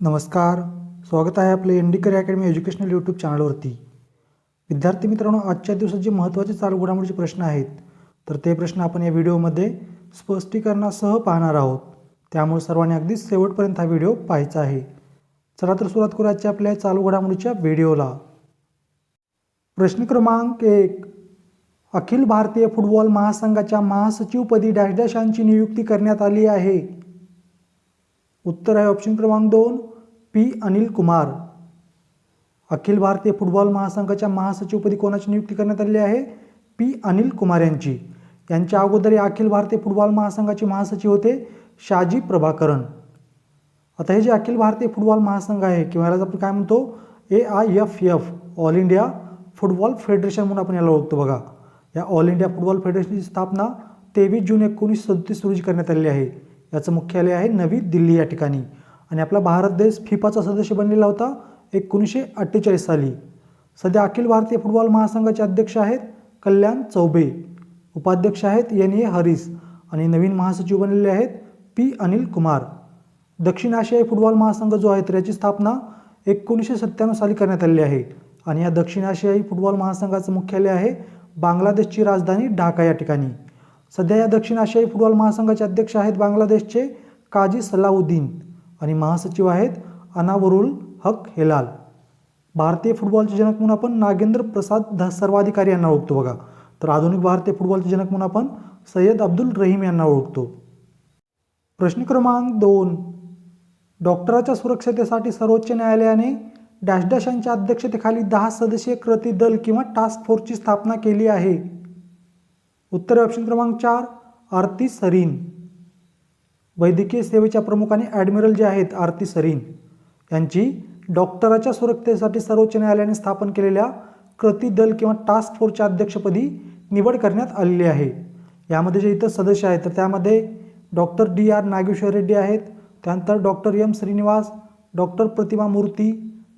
नमस्कार. स्वागत आहे आपले इंडिकर अकॅडमी एज्युकेशनल यूट्यूब चॅनलवरती. विद्यार्थी मित्रांनो आजच्या दिवसात जे महत्त्वाचे चालू घडामोडीचे प्रश्न आहेत तर ते प्रश्न आपण या व्हिडिओमध्ये स्पष्टीकरणासह पाहणार आहोत. त्यामुळे सर्वांनी अगदी शेवटपर्यंत हा व्हिडिओ पाहायचा आहे. चला तर सुरुवात करू आजच्या आपल्या चालू घडामोडीच्या व्हिडिओला. प्रश्न क्रमांक एक. अखिल भारतीय फुटबॉल महासंघाच्या महासचिवपदी डॅश डॅशांची नियुक्ती करण्यात आली आहे. उत्तर आहे ऑप्शन क्रमांक दोन पी अनिल कुमार. अखिल भारतीय फुटबॉल महासंघाच्या महासचिवपदी कोणाची नियुक्ती करण्यात आली आहे? पी अनिल कुमार यांची. यांच्या अगोदर या अखिल भारतीय फुटबॉल महासंघाचे महासचिव होते शाजी प्रभाकरन. आता हे जे अखिल भारतीय फुटबॉल महासंघ आहे किंवा याला आपण काय म्हणतो? A I F F all India football federation म्हणून आपण याला ओळखतो बघा. या ऑल इंडिया फुटबॉल फेडरेशनची स्थापना तेवीस जून एकोणीसशे सदतीस रोजी करण्यात आलेली आहे. याचं मुख्यालय आहे नवी दिल्ली या ठिकाणी. आणि आपला भारत देश फिफाचा सदस्य बनलेला होता एकोणीसशे अठ्ठेचाळीस साली. सध्या अखिल भारतीय फुटबॉल महासंघाचे अध्यक्ष आहेत कल्याण चौबे. उपाध्यक्ष आहेत एन ए हरीस आणि नवीन महासचिव बनलेले आहेत पी अनिल कुमार. दक्षिण आशियाई फुटबॉल महासंघ जो आहे तर याची स्थापना एकोणीसशे सत्त्याण्णव साली करण्यात आलेली आहे. आणि या दक्षिण आशियाई फुटबॉल महासंघाचं मुख्यालय आहे बांगलादेशची राजधानी ढाका या ठिकाणी. सध्या या दक्षिण आशियाई फुटबॉल महासंघाचे अध्यक्ष आहेत बांगलादेशचे काजी सलाउद्दीन आणि महासचिव आहेत अनावरुल हक हेलाल. भारतीय फुटबॉलचे जनक म्हणून आपण नागेंद्र प्रसाद ध सर्वाधिकारी यांना ओळखतो बघा. तर आधुनिक भारतीय फुटबॉलचे जनक म्हणून आपण सय्यद अब्दुल रहीम यांना ओळखतो. प्रश्न क्रमांक दोन. डॉक्टराच्या सुरक्षतेसाठी सर्वोच्च न्यायालयाने डॅश डॅश यांच्या अध्यक्षतेखाली दहा सदस्यीय कृती दल किंवा टास्क फोर्सची स्थापना केली आहे. उत्तर ऑप्शन क्रमांक चार आरती सरीन. वैद्यकीय सेवेच्या प्रमुखाने ॲडमिरल जे आहेत आरती सरीन यांची डॉक्टराच्या सुरक्षतेसाठी सर्वोच्च न्यायालयाने स्थापन केलेल्या कृती दल किंवा टास्क फोर्सच्या अध्यक्षपदी निवड करण्यात आलेली आहे. यामध्ये जे इतर सदस्य आहेत तर त्यामध्ये doctor D R Nageshwar Reddy आहेत त्यानंतर doctor M Srinivas doctor Pratima Murthy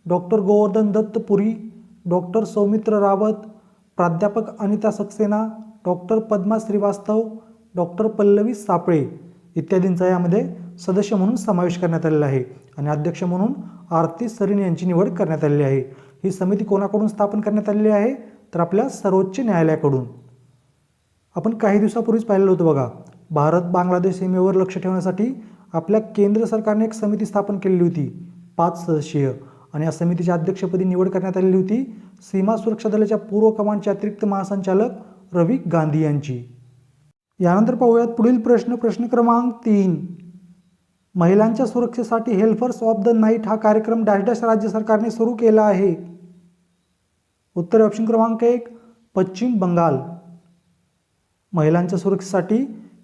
doctor Govardhan Dattapuri doctor Saumitra Rawat प्राध्यापक अनिता सक्सेना डॉक्टर पद्मा श्रीवास्तव डॉक्टर पल्लवी सापळे इत्यादींचा यामध्ये सदस्य म्हणून समावेश करण्यात आलेला आहे. आणि अध्यक्ष म्हणून आरती सरीन यांची निवड करण्यात आलेली आहे. ही समिती कोणाकडून स्थापन करण्यात आलेली आहे? तर आपल्या सर्वोच्च न्यायालयाकडून. आपण काही दिवसापूर्वीच पाहिलेलं होतं बघा. भारत बांगलादेश सीमेवर लक्ष ठेवण्यासाठी आपल्या केंद्र सरकारने एक समिती स्थापन केलेली होती पाच सदस्यीय. आणि या समितीच्या अध्यक्षपदी निवड करण्यात आलेली होती सीमा सुरक्षा दलाच्या पूर्व कमांडचे अतिरिक्त महासंचालक रवी गांधी यांची. यानंतर पाहूयात पुढील प्रश्न प्रश्न क्रमांक तीन. महिलांच्या सुरक्षेसाठी हेल्पर्स ऑफ द नाईट हा कार्यक्रम डॅश डॅश राज्य सरकारने सुरू केला आहे. उत्तर ऑप्शन क्रमांक एक पश्चिम बंगाल. महिलांच्या सुरक्षेसाठी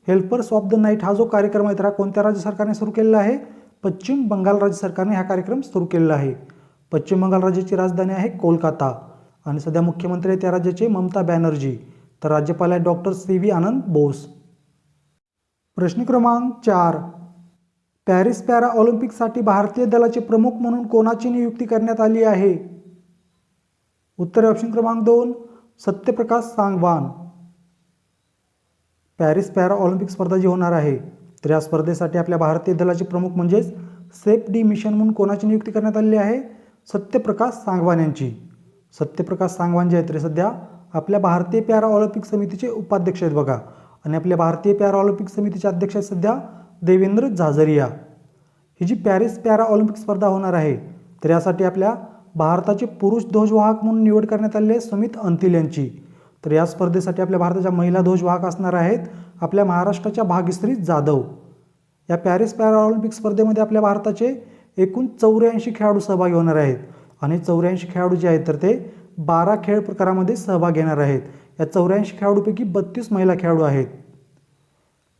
हेल्पर्स ऑफ द नाईट हा जो कार्यक्रम आहे तर हा कोणत्या राज्य सरकारने सुरू केलेला आहे? पश्चिम बंगाल राज्य सरकारने हा कार्यक्रम सुरू केलेला आहे. पश्चिम बंगाल राज्याची राजधानी आहे कोलकाता. आणि सध्या मुख्यमंत्री आहे त्या राज्याचे ममता बॅनर्जी. तर राज्यपाल आहे doctor C V Anand Bose. प्रश्न क्रमांक चार. पॅरिस पॅरा ऑलिम्पिकसाठी भारतीय दलाचे प्रमुख म्हणून कोणाची नियुक्ती करण्यात आली आहे? उत्तर ऑप्शन क्रमांक दोन Satyaprakash Sangwan. Paris para Olympic स्पर्धा जी होणार आहे तर या स्पर्धेसाठी आपल्या भारतीय दलाचे प्रमुख म्हणजेच सेफ डी मिशन म्हणून कोणाची नियुक्ती करण्यात आलेली आहे? सत्यप्रकाश सांगवान यांची. सत्यप्रकाश सांगवान जे आहेत ते सध्या आपल्या भारतीय पॅरा ऑलिम्पिक समितीचे उपाध्यक्ष आहेत बघा. आणि आपल्या भारतीय पॅरा ऑलिम्पिक समितीचे अध्यक्ष आहेत सध्या देवेंद्र झाझरिया. ही जी पॅरिस पॅरा ऑलिम्पिक स्पर्धा होणार आहे तर यासाठी आपल्या भारताचे पुरुष ध्वजवाहक म्हणून निवड करण्यात आलेली आहे सुमित अंतिल यांची. तर या स्पर्धेसाठी आपल्या भारताच्या महिला ध्वजवाहक असणार आहेत आपल्या महाराष्ट्राच्या भाग्यश्री जाधव. या पॅरिस पॅरा ऑलिम्पिक स्पर्धेमध्ये आपल्या भारताचे एकूण चौऱ्याऐंशी खेळाडू सहभागी होणार आहेत. आणि चौऱ्याऐंशी खेळाडू जे आहेत तर ते बारा खेळ प्रकारामध्ये सहभाग घेणार आहेत. या चौऱ्याऐंशी खेळाडूपैकी बत्तीस महिला खेळाडू आहेत.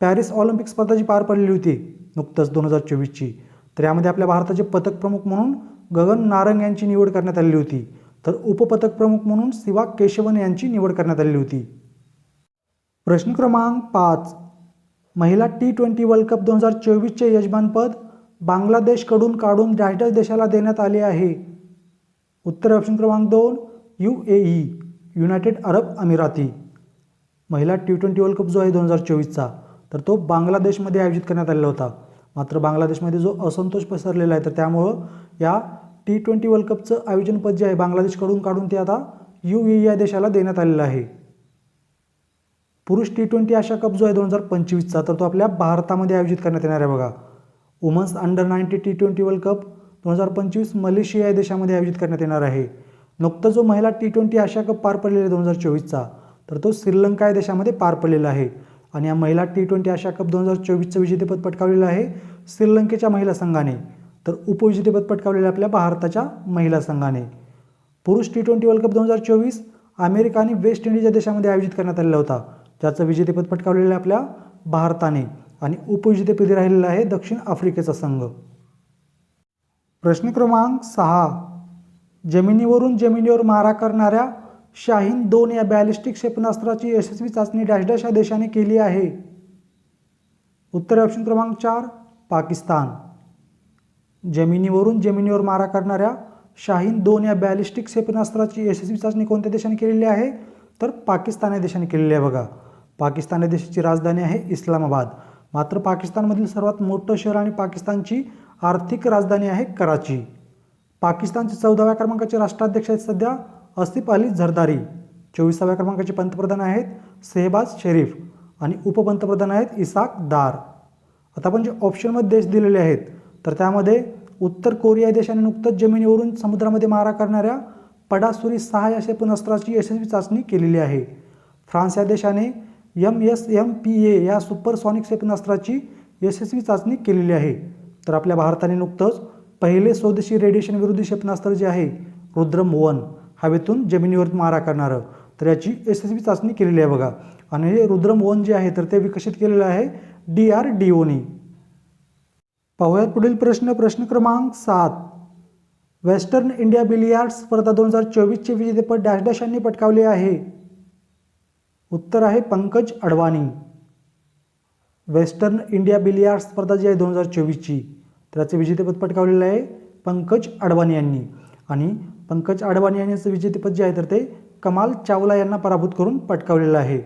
पॅरिस ऑलिम्पिक स्पर्धा जी पार पडलेली होती नुकतंच दोन हजार चोवीसची. तर यामध्ये आपल्या भारताचे पथक प्रमुख म्हणून गगन नारंग यांची निवड करण्यात आलेली होती. तर उपपथक प्रमुख म्हणून शिवा केशवन यांची निवड करण्यात आलेली होती. प्रश्न क्रमांक पाच. महिला टी ट्वेंटी वर्ल्ड कप दोन हजार चोवीसचे यजमानपद बांगलादेशकडून काढून डॅश डॅश देशाला देण्यात आले आहे. उत्तर ऑप्शन क्रमांक दोन. U A E United Arab अमिराती. महिला टी ट्वेंटी वर्ल्ड कप जो आहे दोन हजार चोवीसचा तर तो बांगलादेशमध्ये आयोजित करण्यात आलेला होता. मात्र बांगलादेशमध्ये जो असंतोष पसरलेला आहे तर त्यामुळं या टी ट्वेंटी वर्ल्ड कपचं आयोजनपद जे आहे बांगलादेशकडून काढून ते आता यू ए या देशाला देण्यात आलेलं आहे. पुरुष टी ट्वेंटी आशिया कप जो आहे दोन हजार पंचवीसचा तर तो आपल्या भारतामध्ये आयोजित करण्यात येणार आहे बघा. Women's under ninety T twenty world cup दोन हजार पंचवीस मलेशिया या देशामध्ये आयोजित करण्यात येणार आहे. नुकतं जो महिला टी ट्वेंटी आशिया कप पार पडलेला आहे दोन हजार चोवीसचा तर तो श्रीलंका या देशामध्ये पार पडलेला आहे. आणि या महिला टी ट्वेंटी आशिया कप दोन हजार चोवीसचं विजेतेपद पटकावलेलं आहे श्रीलंकेच्या महिला संघाने. तर उपविजेतेपद पटकावलेलं आहे आपल्या भारताच्या महिला संघाने. पुरुष टी ट्वेंटी वर्ल्ड कप दोन हजार चोवीस अमेरिका आणि वेस्ट इंडिज या देशामध्ये आयोजित करण्यात आलेला होता. ज्याचं विजेतेपद पटकावलेलं आहे आपल्या भारताने. आणि उपविजेतेपदी राहिलेला आहे दक्षिण आफ्रिकेचा संघ. प्रश्न क्रमांक सहा. जमिनीवरून जमिनीवर मारा करणाऱ्या शाहीन दोन या बॅलिस्टिक क्षेपणास्त्राची यशस्वी चाचणी डॅश डॅश या देशाने केली आहे. उत्तर ऑप्शन क्रमांक चार पाकिस्तान. जमिनीवरून जमिनीवर मारा करणाऱ्या शाहीन दोन या बॅलिस्टिक क्षेपणास्त्राची यशस्वी चाचणी कोणत्या देशाने केलेली आहे? तर पाकिस्तान या देशाने केलेली आहे बघा. पाकिस्तान या देशाची राजधानी आहे इस्लामाबाद. मात्र पाकिस्तानमधील सर्वात मोठं शहर आणि पाकिस्तानची आर्थिक राजधानी आहे कराची. पाकिस्तानचे चौदाव्या क्रमांकाचे राष्ट्राध्यक्ष आहेत सध्या आसिफ अली झरदारी. चोवीसाव्या क्रमांकाचे पंतप्रधान आहेत सेहबाज शरीफ आणि उपपंतप्रधान आहेत इसाक दार. आता आपण जे ऑप्शनमध्ये देश दिलेले आहेत तर त्यामध्ये उत्तर कोरिया देशाने नुकतंच जमिनीवरून समुद्रामध्ये मारा करणाऱ्या पडासुरी सहा या क्षेपणास्त्राची यशस्वी चाचणी केलेली आहे. फ्रान्स या देशाने M S M P A या सुपरसॉनिक क्षेपणास्त्राची यशस्वी चाचणी केलेली आहे. तर आपल्या भारताने नुकतंच पहिले स्वदेशी रेडिएशन विरोधी क्षेपणास्त्र जे आहे रुद्रम वन हवेतून जमिनीवर मारा करणारं. तर याची यशस्वी चाचणी केलेली आहे बघा. आणि हे रुद्रम वन जे आहे तर ते विकसित केलेलं आहे डी आर डी ओनी पाहूयात पुढील प्रश्न प्रश्न क्रमांक सात. वेस्टर्न इंडिया बिलियार्ड स्पर्धा दोन हजार चोवीसचे विजेतेपद डॅश डॅश यांनी पटकावले आहे. उत्तर आहे Pankaj Advani. Western India billiard स्पर्धा जी आहे दोन हजार चोवीसची त्याचे विजेतेपद पटकावलेलं आहे पंकज अडवाणी यांनी. आणि पंकज अडवाणी यांचं विजेतेपद जे आहे तर ते कमाल चावला यांना पराभूत करून पटकावलेलं आहे.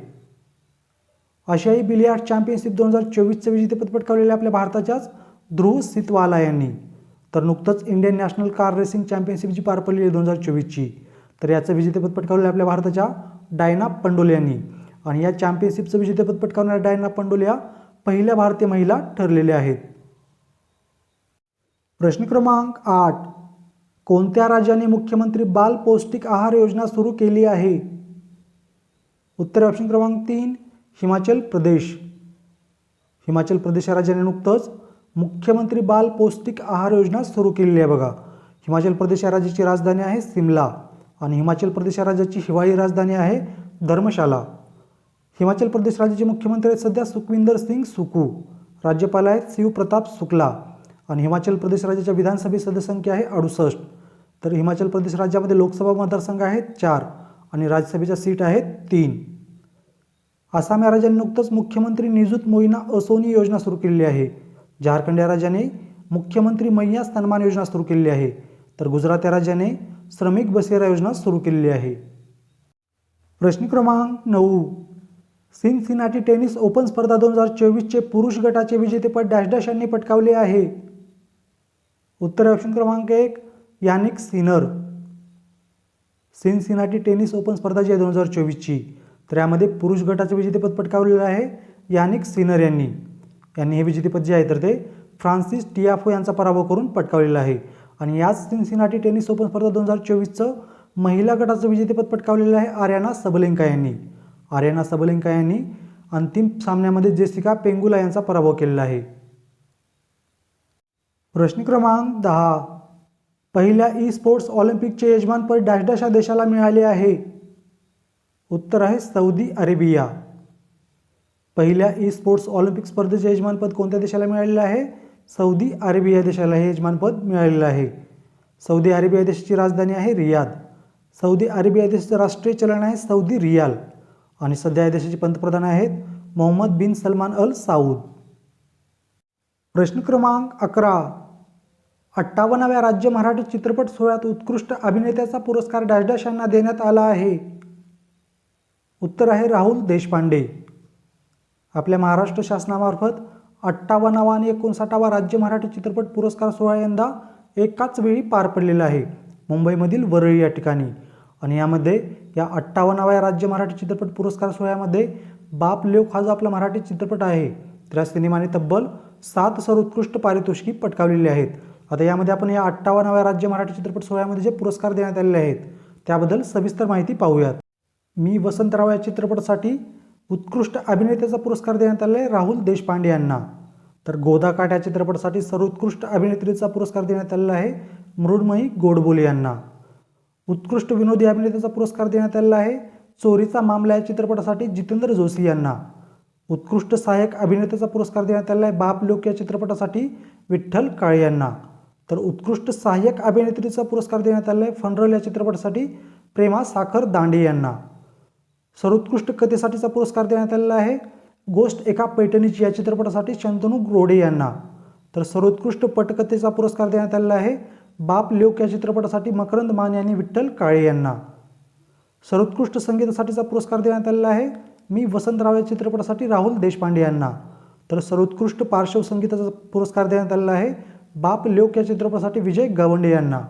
आशियाई बिलियार्ड चॅम्पियनशिप दोन हजार चोवीसचं विजेतेपद पटकावलेलं आहे आपल्या भारताच्याच ध्रुव सितवाला यांनी. तर नुकतंच Indian national car racing championship जी पार पडलेली आहे दोन हजार चोवीसची तर याचं विजेतेपद पटकावलेलं आहे आपल्या भारताच्या डायना पंडोले यांनी. आणि या चॅम्पियनशिपचं विजेतेपद पटकावणाऱ्या डायना पंडोले या पहिल्या भारतीय महिला ठरलेल्या आहेत. प्रश्न क्रमांक आठ. कोणत्या राज्याने मुख्यमंत्री बाल पौष्टिक आहार योजना सुरू केली आहे? उत्तर ऑप्शन क्रमांक तीन हिमाचल प्रदेश. हिमाचल प्रदेश या राज्याने नुकतंच मुख्यमंत्री बाल पौष्टिक आहार योजना सुरू केलेली आहे बघा. हिमाचल प्रदेश या राज्याची राजधानी आहे सिमला आणि हिमाचल प्रदेश या राज्याची हिवाळी राजधानी आहे धर्मशाला. हिमाचल प्रदेश राज्याचे मुख्यमंत्री आहेत सध्या सुखविंदर सिंग सुकू. राज्यपाल आहेत शिवप्रताप शुक्ला. आणि हिमाचल प्रदेश राज्याच्या विधानसभेत सदस्यसंख्या आहे अडुसष्ट. तर हिमाचल प्रदेश राज्यामध्ये लोकसभा मतदारसंघ आहेत चार आणि राज्यसभेच्या सीट आहेत तीन. आसाम या राज्याने नुकतंच मुख्यमंत्री निजुत मोईना असोनी योजना सुरू केलेली आहे. झारखंड या राज्याने मुख्यमंत्री मैया सन्मान योजना सुरू केलेली आहे. तर गुजरात या राज्याने श्रमिक बसेरा योजना सुरू केलेली आहे. प्रश्न क्रमांक नऊ. सिनसिनाटी टेनिस ओपन स्पर्धा दोन हजार चोवीसचे पुरुष गटाचे विजेतेपद डॅश डॅश यांनी पटकावले आहे. उत्तर ऑप्शन क्रमांक एक Jannik Sinner. Cincinnati tennis open स्पर्धा जी आहे दोन हजार चोवीसची. तर यामध्ये पुरुष गटाचं विजेतेपद पटकावलेलं आहे यानिक सिनर यांनी. यांनी हे विजेतेपद जे आहे तर ते फ्रान्सिस टियाफो यांचा पराभव करून पटकावलेला आहे. आणि याच सिनसिनाटी टेनिस ओपन स्पर्धा दोन हजार चोवीसचं महिला गटाचं विजेतेपद पटकावलेलं आहे आर्याना सबलेंका यांनी. आर्याना सबलेंका यांनी अंतिम सामन्यामध्ये जेसिका पेंगुला यांचा पराभव केलेला आहे. प्रश्न क्रमांक दहा. पहिल्या ई स्पोर्ट्स ऑलिम्पिकचे यजमानपद डॅश डॅश या देशाला मिळाले आहे. उत्तर आहे सौदी अरेबिया. पहिल्या ई स्पोर्ट्स ऑलिम्पिक स्पर्धेचे यजमानपद कोणत्या देशाला मिळालेलं आहे? सौदी अरेबिया देशाला हे यजमानपद मिळालेलं आहे. सौदी अरेबिया देशाची राजधानी आहे रियाद. सौदी अरेबिया देशाचं राष्ट्रीय चलन आहे सौदी रियाल. आणि सध्या या देशाचे पंतप्रधान आहेत मोहम्मद बिन सलमान अल साऊद. प्रश्न क्रमांक अकरा. अठ्ठावन्नाव्या राज्य मराठी चित्रपट सोहळ्यात उत्कृष्ट अभिनेत्याचा पुरस्कार डॅश डॅश यांना देण्यात आला आहे. उत्तर आहे राहुल देशपांडे. आपल्या महाराष्ट्र शासनामार्फत अठ्ठावन्नावा आणि एकोणसाठावा राज्य मराठी चित्रपट पुरस्कार सोहळा यंदा एकाच वेळी पार पडलेला आहे. मुंबईमधील वरळी या ठिकाणी. आणि यामध्ये या अठ्ठावन्नाव्या राज्य मराठी चित्रपट पुरस्कार सोहळ्यामध्ये बाप लेख हा जो आपला मराठी चित्रपट आहे. त्या सिनेमाने तब्बल सात सर्वोत्कृष्ट पारितोषिकी पटकावलेली आहेत. आता यामध्ये आपण या अठ्ठावन्नाव्या राज्य मराठी चित्रपट सोहळ्यामध्ये जे पुरस्कार देण्यात आलेले आहेत त्याबद्दल सविस्तर माहिती पाहूयात. मी वसंतराव या चित्रपटासाठी उत्कृष्ट अभिनेत्याचा पुरस्कार देण्यात आलेला आहे राहुल देशपांडे यांना. तर गोदाकाठ या चित्रपटासाठी सर्वोत्कृष्ट अभिनेत्रीचा पुरस्कार देण्यात आलेला आहे मृण्मयी गोडबोले यांना. उत्कृष्ट विनोदी अभिनेत्याचा पुरस्कार देण्यात आलेला आहे चोरीचा मामला या चित्रपटासाठी जितेंद्र जोशी यांना. उत्कृष्ट सहाय्यक अभिनेत्याचा पुरस्कार देण्यात आलेला आहे बाप लोक या चित्रपटासाठी विठ्ठल काळे यांना. तर उत्कृष्ट सहाय्यक अभिनेत्रीचा पुरस्कार देण्यात आलेला आहे फनरल या चित्रपटासाठी प्रेमा साखर दांडे यांना. सर्वोत्कृष्ट कथेसाठीचा पुरस्कार देण्यात आलेला आहे गोष्ट एका पैठणीची या चित्रपटासाठी शंतनू ग्रोडे यांना. तर सर्वोत्कृष्ट पटकथेचा पुरस्कार देण्यात आलेला आहे बाप लोक या चित्रपटासाठी मकरंद मान यांनी विठ्ठल काळे यांना. सर्वोत्कृष्ट संगीतासाठीचा पुरस्कार देण्यात आलेला आहे मी वसंतराव या चित्रपटासाठी राहुल देशपांडे यांना. तर सर्वोत्कृष्ट पार्श्वसंगीताचा पुरस्कार देण्यात आलेला आहे. बाप लोक या चित्रपटासाठी विजय गवंडे यांना.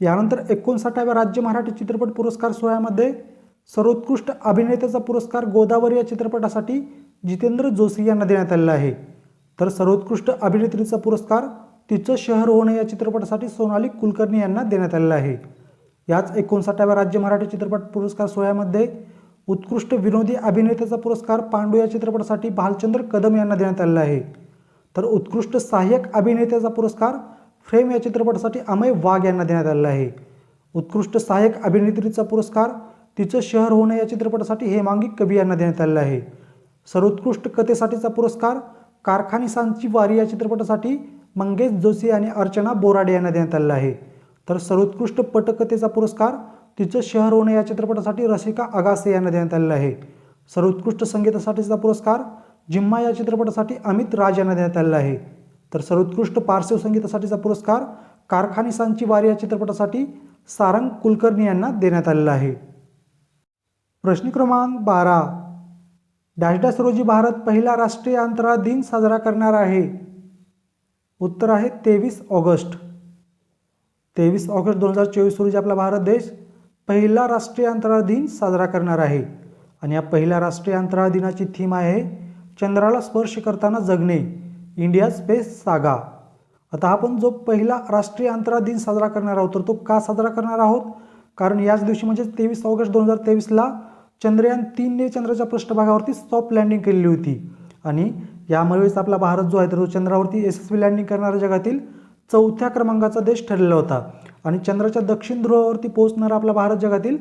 यानंतर एकोणसाठाव्या राज्य मराठी चित्रपट पुरस्कार सोहळ्यामध्ये सर्वोत्कृष्ट अभिनेत्याचा पुरस्कार गोदावरी या चित्रपटासाठी जितेंद्र जोशी यांना देण्यात आलेला आहे. तर सर्वोत्कृष्ट अभिनेत्रीचा पुरस्कार तिचं शहर होणे या चित्रपटासाठी सोनाली कुलकर्णी यांना देण्यात आलेला आहे. याच एकोणसाठाव्या राज्य मराठी चित्रपट पुरस्कार सोहळ्यामध्ये उत्कृष्ट विनोदी अभिनेत्याचा पुरस्कार पांडू या चित्रपटासाठी भालचंद्र कदम यांना देण्यात आलेला आहे. तर उत्कृष्ट सहाय्यक अभिनेत्याचा पुरस्कार फ्रेम या चित्रपटासाठी अमय वाघ यांना देण्यात आलेला आहे. उत्कृष्ट सहाय्यक अभिनेत्रीचा पुरस्कार तिचं शहर होणं या चित्रपटासाठी हेमांगी कवी यांना देण्यात आलेला आहे. सर्वोत्कृष्ट कथेसाठीचा पुरस्कार कारखानिसांची वारी या चित्रपटासाठी मंगेश जोशी आणि अर्चना बोराडे यांना देण्यात आलेला आहे. तर सर्वोत्कृष्ट पटकथेचा पुरस्कार तिचं शहर होणे या चित्रपटासाठी रसिका अगासे यांना देण्यात आलेला आहे. सर्वोत्कृष्ट संगीतासाठीचा पुरस्कार जिम्मा या चित्रपटासाठी अमित राज यांना देण्यात आलेला आहे. तर सर्वोत्कृष्ट पार्श्व संगीतासाठीचा पुरस्कार कारखानिसांची वारी या चित्रपटासाठी सारंग कुलकर्णी यांना देण्यात आलेला आहे. प्रश्न क्रमांक बारा. डॅश डॅश रोजी भारत पहिला राष्ट्रीय अंतराळ दिन साजरा करणार आहे. उत्तर आहे तेवीस ऑगस्ट. तेवीस ऑगस्ट दोन हजार चोवीस रोजी आपला भारत देश पहिला राष्ट्रीय अंतराळ दिन साजरा करणार आहे. आणि या पहिल्या राष्ट्रीय अंतराळ दिनाची थीम आहे चंद्राला स्पर्श करताना जगणे इंडिया स्पेस सागा. आता आपण जो पहिला राष्ट्रीय अंतराळ दिन साजरा करणार आहोत तर तो का साजरा करणार आहोत? कारण याच दिवशी म्हणजे तेवीस ऑगस्ट दोन हजार तेवीसला चंद्रयान तीनने चंद्राच्या पृष्ठभागावरती सॉफ्ट लँडिंग केलेली होती. आणि यामुळेच आपला भारत जो आहे तर तो चंद्रावरती यशस्वी लँडिंग करणारा जगातील चौथ्या क्रमांकाचा देश ठरलेला होता. आणि चंद्राच्या दक्षिण ध्रुवावरती पोहोचणारा आपला भारत जगातील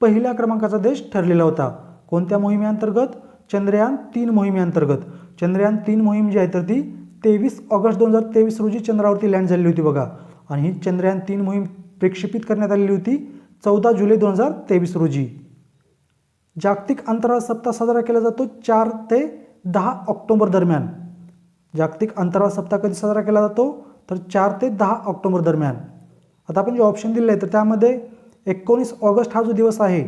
पहिल्या क्रमांकाचा देश ठरलेला होता. कोणत्या मोहिमेअंतर्गत? चंद्रयान तीन मोहिमेअंतर्गत. चंद्रयान तीन मोहीम जी आहे तर ती तेवीस ऑगस्ट दोन हजार तेवीस रोजी चंद्रावरती लँड झालेली होती बघा. आणि ही चंद्रयान तीन मोहीम प्रक्षेपित करण्यात आलेली होती चौदा जुलै दोन हजार तेवीस रोजी. जागतिक अंतराळ सप्ताह साजरा केला जातो चार ते दहा ऑक्टोबर दरम्यान. जागतिक अंतराळ सप्ताह कधी साजरा केला जातो? तर चार ते दहा ऑक्टोबर दरम्यान. आता आपण जे ऑप्शन दिले आहे तर त्यामध्ये एकोणीस ऑगस्ट हा जो दिवस आहे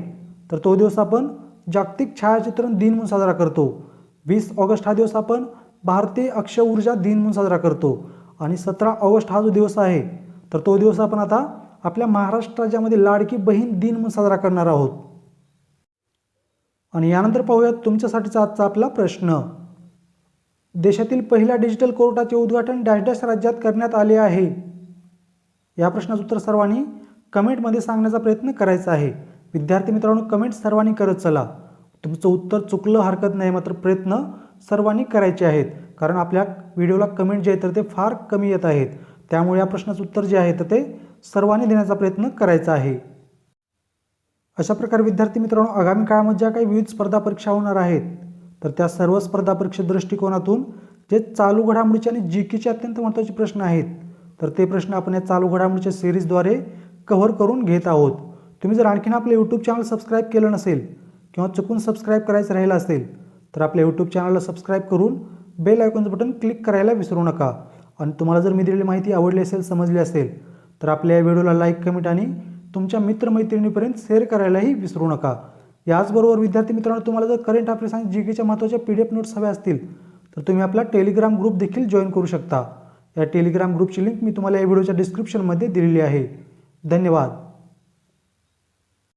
तर तो दिवस आपण जागतिक छायाचित्रण दिन म्हणून साजरा करतो. वीस ऑगस्ट हा दिवस आपण भारतीय अक्षय ऊर्जा दिन म्हणून साजरा करतो. आणि सतरा ऑगस्ट हा जो दिवस आहे तर तो दिवस आपण आता आपल्या महाराष्ट्र राज्यामध्ये लाडकी बहीण दिन म्हणून साजरा करणार आहोत. आणि यानंतर पाहूयात तुमच्यासाठीचा आजचा आपला प्रश्न. देशातील पहिल्या डिजिटल कोर्टाचे उद्घाटन डॅश डॅश राज्यात करण्यात आले आहे. या प्रश्नाचं उत्तर सर्वांनी कमेंटमध्ये सांगण्याचा प्रयत्न करायचा आहे. विद्यार्थी मित्रांनो कमेंट सर्वांनी करत चला. तुमचं उत्तर चुकलं हरकत नाही मात्र प्रयत्न सर्वांनी करायचे आहेत. कारण आपल्या व्हिडिओला कमेंट जे आहे तर ते फार कमी येत आहेत. त्यामुळे या प्रश्नाचं उत्तर जे आहे तर ते सर्वांनी देण्याचा प्रयत्न करायचा आहे. अशा प्रकारे विद्यार्थी मित्रांनो आगामी काळामध्ये ज्या काही विविध स्पर्धा परीक्षा होणार आहेत तर त्या सर्व स्पर्धा परीक्षा दृष्टिकोनातून जे चालू घडामोडीचे आणि जी केचे अत्यंत महत्त्वाचे प्रश्न आहेत तर ते प्रश्न आपण या चालू घडामोडीच्या सिरीजद्वारे कव्हर करून घेत आहोत. तुम्ही जर आणखीन आपलं यूट्यूब चॅनल सबस्क्राईब केलं नसेल किंवा चुकून सबस्क्राईब करायचं राहिलं असेल तर आपल्या यूट्यूब चॅनलला सबस्क्राईब करून बेल आयकॉनचं बटन क्लिक करायला विसरू नका. आणि तुम्हाला जर मी दिलेली माहिती आवडली असेल समजली असेल तर आपल्या या व्हिडिओला लाईक कमेंट आणि तुमच्या मित्रमैत्रिणीपर्यंत शेअर करायलाही विसरू नका. याचबरोबर विद्यार्थी मित्रांनो तुम्हाला जर करंट अफेअर्स आणि जी केच्या महत्त्वाच्या पी डी एफ नोट्स हव्या असतील तर तुम्ही आपला टेलिग्राम ग्रुप देखील जॉईन करू शकता. या टेलिग्राम ग्रुपची लिंक मी तुम्हाला या व्हिडिओच्या डिस्क्रिप्शनमध्ये दिलेली आहे. धन्यवाद.